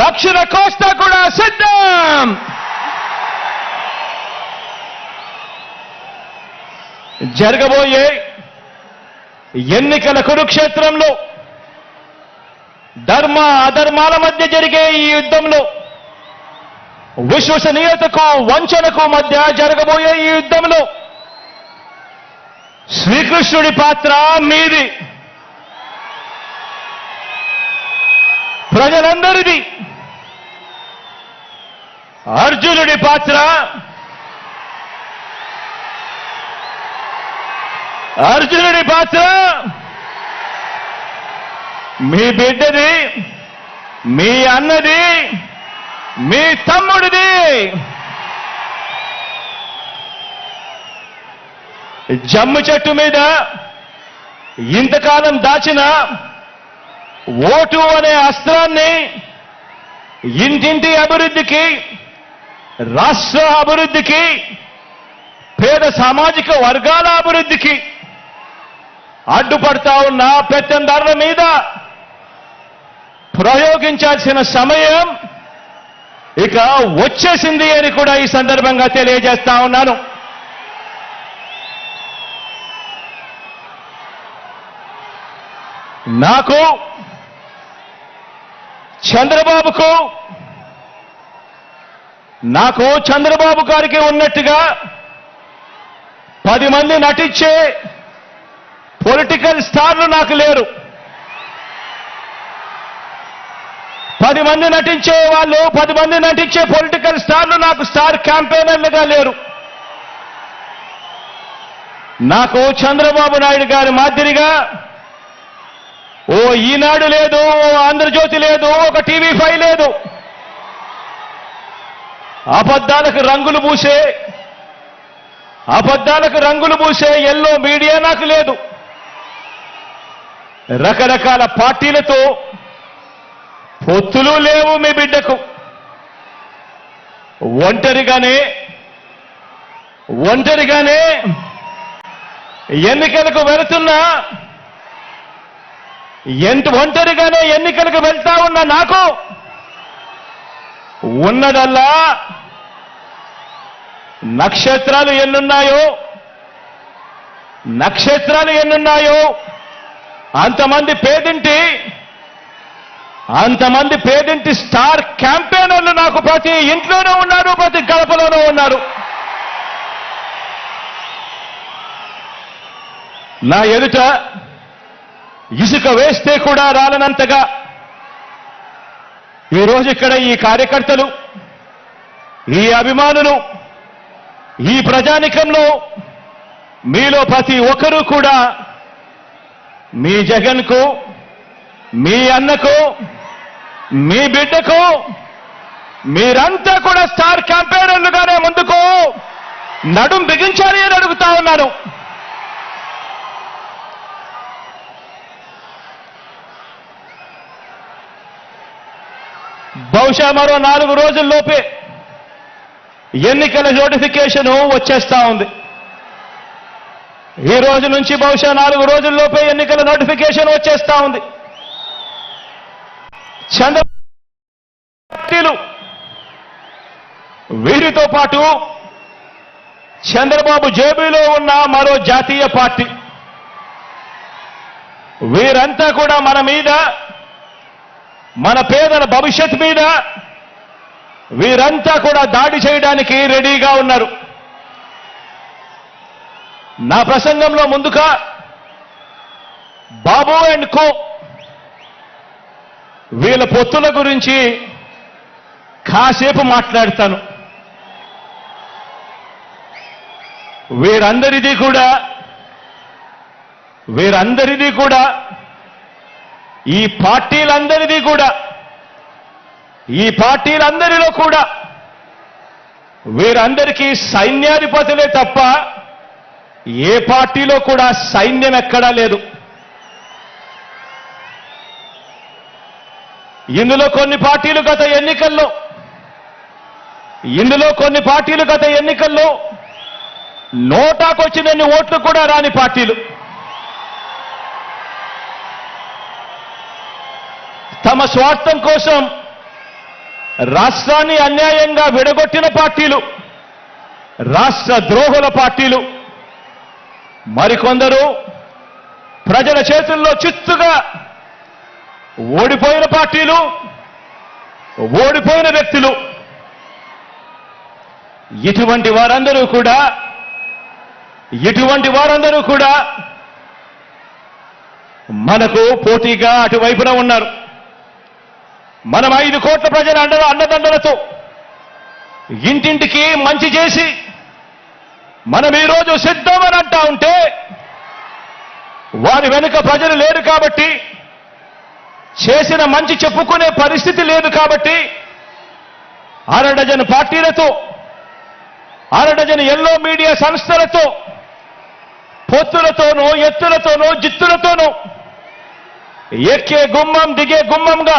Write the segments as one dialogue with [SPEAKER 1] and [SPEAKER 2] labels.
[SPEAKER 1] దక్షిణ కోస్తా కూడా సిద్ధం. జరగబోయే ఎన్నికల కురుక్షేత్రంలో ధర్మ అధర్మాల మధ్య జరిగే ఈ యుద్ధంలో విశ్వసనీయతకు వంచనకు మధ్య జరగబోయే ఈ యుద్ధంలో శ్రీకృష్ణుడి పాత్ర మీది. ప్రజలందరిది. అర్జునుడి పాత్ర. అర్జునుడి పాత్ర. మీ బిడ్డది మీ అన్నది మీ తమ్ముడిది. జమ్ము చెట్టు మీద ఇంతకాలం దాచిన ఓటు అనే అస్త్రాన్ని ఇంటింటి అభివృద్ధికి రాష్ట్ర అభివృద్ధికి పేద సామాజిక వర్గాల అభివృద్ధికి అడ్డుపడతా ఉన్న పెత్తందారుల మీద ప్రయోగించాల్సిన సమయం ఇక వచ్చేసింది అని కూడా ఈ సందర్భంగా తెలియజేస్తా ఉన్నాను. నాకు చంద్రబాబుకు నాకు చంద్రబాబు గారికి ఉన్నట్టుగా పది మంది నటించే పొలిటికల్ స్టార్లు నాకు లేరు. పది మంది నటించే వాళ్ళు పది మంది నటించే పొలిటికల్ స్టార్లు నాకు స్టార్ క్యాంపెయినర్లుగా లేరు. నాకు చంద్రబాబు నాయుడు గారి మాదిరిగా ఓ ఈనాడు లేదు ఓ ఆంధ్రజ్యోతి లేదు ఒక టీవీ ఫైవ్ లేదు. అబద్ధాలకు రంగులు పూసే అబద్ధాలకు రంగులు పూసే ఎల్లో మీడియా నాకు లేదు. రకరకాల పార్టీలతో పొత్తులు లేవు మీ బిడ్డకు. ఒంటరిగానే ఒంటరిగానే ఎన్నికలకు వెళుతున్నా ఎంత ఒంటరిగానే ఎన్నికలకు వెళ్తా ఉన్న నాకు? ఉన్నదల్లా? నక్షత్రాలు ఎన్నున్నాయో? నక్షత్రాలు ఎన్నున్నాయో? అంతమంది పేదింటి? అంతమంది పేదింటి స్టార్ క్యాంపెయినర్లు నాకు ప్రతి ఇంట్లోనూ ఉన్నారు ప్రతి గడపలోనూ ఉన్నారు. నా ఎదుట ఇసుక వేస్తే కూడా రాలనంతగా. ఈరోజు ఇక్కడ ఈ కార్యకర్తలు ఈ అభిమానులు ఈ ప్రజానికంలో మీలో ప్రతి ఒక్కరూ కూడా మీ జగన్కు మీ అన్నకు మీ బిడ్డకు మీరంతా కూడా స్టార్ క్యాంపెయినర్లుగానే ముందుకు నడుం బిగించాలి అని అడుగుతా ఉన్నాను బహుశా మరో నాలుగు రోజుల్లోపే ఎన్నికల నోటిఫికేషన్ వచ్చేస్తా ఉంది. ఈ రోజు నుంచి బహుశా నాలుగు రోజుల్లోపే ఎన్నికల నోటిఫికేషన్ వచ్చేస్తా ఉంది. చంద్ర పార్టీలు వీరితో పాటు చంద్రబాబు జేబులో ఉన్న మరో జాతీయ పార్టీ. వీరంతా కూడా మన మీద మన పేదల భవిష్యత్ మీద వీరంతా కూడా దాడి చేయడానికి రెడీగా ఉన్నారు. నా ప్రసంగంలో ముందుగా బాబు అండ్ కో వీళ్ళ పొత్తుల గురించి కాసేపు మాట్లాడతాను. వీరందరిది కూడా వీరందరిది కూడా ఈ పార్టీలందరిది కూడా ఈ పార్టీలందరిలో కూడా వీరందరికీ సైన్యాధిపతులే తప్ప ఏ పార్టీలో కూడా సైన్యం ఎక్కడా లేదు. ఇందులో కొన్ని పార్టీలు గత ఎన్నికల్లో ఇందులో కొన్ని పార్టీలు గత ఎన్నికల్లో నోటాకొచ్చినన్ని ఓట్లు కూడా రాని పార్టీలు. తమ స్వార్థం కోసం రాష్ట్రాన్ని అన్యాయంగా విడగొట్టిన పార్టీలు రాష్ట్ర ద్రోహుల పార్టీలు మరికొందరు ప్రజల చేతుల్లో చిత్తుగా ఓడిపోయిన పార్టీలు ఓడిపోయిన వ్యక్తులు. ఇటువంటి వారందరూ కూడా ఇటువంటి వారందరూ కూడా మనకు పోటీగా అటువైపున ఉన్నారు. మనం ఐదు కోట్ల ప్రజల అండ అండదండలతో ఇంటింటికి మంచి చేసి మనం ఈరోజు సిద్ధమని అంటా ఉంటే వారి వెనుక ప్రజలు లేరు కాబట్టి చేసిన మంచి చెప్పుకునే పరిస్థితి లేదు కాబట్టి అర డజన్ పార్టీలతో అర డజన్ ఎల్లో మీడియా సంస్థలతో పొత్తులతోనూ ఎత్తులతోనూ జిత్తులతోనూ ఎక్కే గుమ్మం దిగే గుమ్మంగా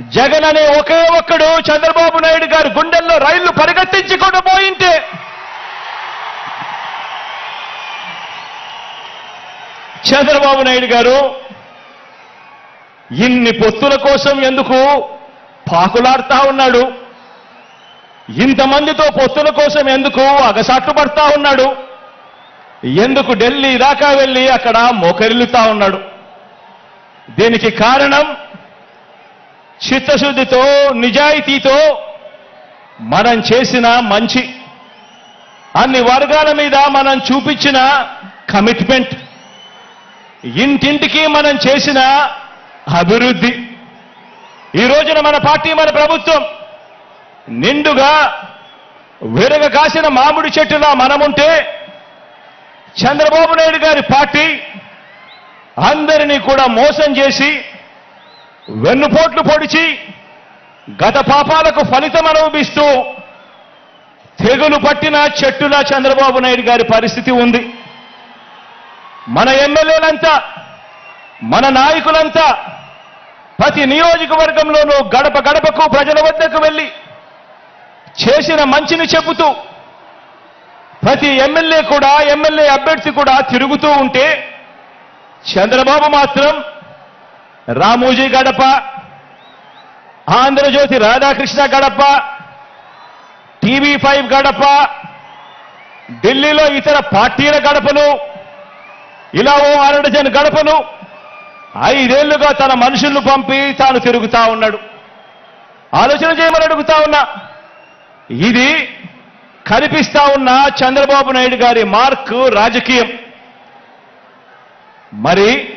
[SPEAKER 1] జగన్ అనే ఒకే ఒక్కడు చంద్రబాబు నాయుడు గారు గుండెల్లో రైళ్ళు పరిగెత్తించకుండా పోయింటే. చంద్రబాబు నాయుడు గారు ఇన్ని పొత్తుల కోసం ఎందుకు పాకులాడుతా ఉన్నాడు? ఇంతమందితో పొత్తుల కోసం ఎందుకు అగసాట్లు పడతా ఉన్నాడు? ఎందుకు ఢిల్లీ దాకా వెళ్ళి అక్కడ మోకరిల్లుతా ఉన్నాడు? దీనికి కారణం చిత్తశుద్ధితో నిజాయితీతో మనం చేసిన మంచి అన్ని వర్గాల మీద మనం చూపించిన కమిట్మెంట్. ఇంటింటికి మనం చేసిన అభివృద్ధి. ఈ రోజున మన పార్టీ మన ప్రభుత్వం నిండుగా విరగ కాసిన మామిడి చెట్టులా మనముంటే చంద్రబాబు నాయుడు గారి పార్టీ అందరినీ కూడా మోసం చేసి వెన్నుపోట్లు పొడిచి గత పాపాలకు ఫలితం అనుభవిస్తూ తెగులు పట్టిన చెట్టులా చంద్రబాబు నాయుడు గారి పరిస్థితి ఉంది. మన ఎమ్మెల్యేలంతా మన నాయకులంతా ప్రతి నియోజకవర్గంలోనూ గడప గడపకు ప్రజల వద్దకు వెళ్ళి చేసిన మంచిని చెబుతూ ప్రతి ఎమ్మెల్యే కూడా ఎమ్మెల్యే అభ్యర్థి కూడా తిరుగుతూ ఉంటే చంద్రబాబు మాత్రం రామోజీ గడప ఆంధ్రజ్యోతి రాధాకృష్ణ గడప టీవీ ఫైవ్ గడప ఢిల్లీలో ఇతర పార్టీల గడపను ఇలా ఓ అరడజన్ గడపను ఐదేళ్ళుగా తన మనుషులను పంపి తాను తిరుగుతా ఉన్నాడు. ఆలోచన చేయమని అడుగుతా ఉన్నా. ఇది కనిపిస్తా ఉన్న చంద్రబాబు నాయుడు గారి మార్క్ రాజకీయం. మరి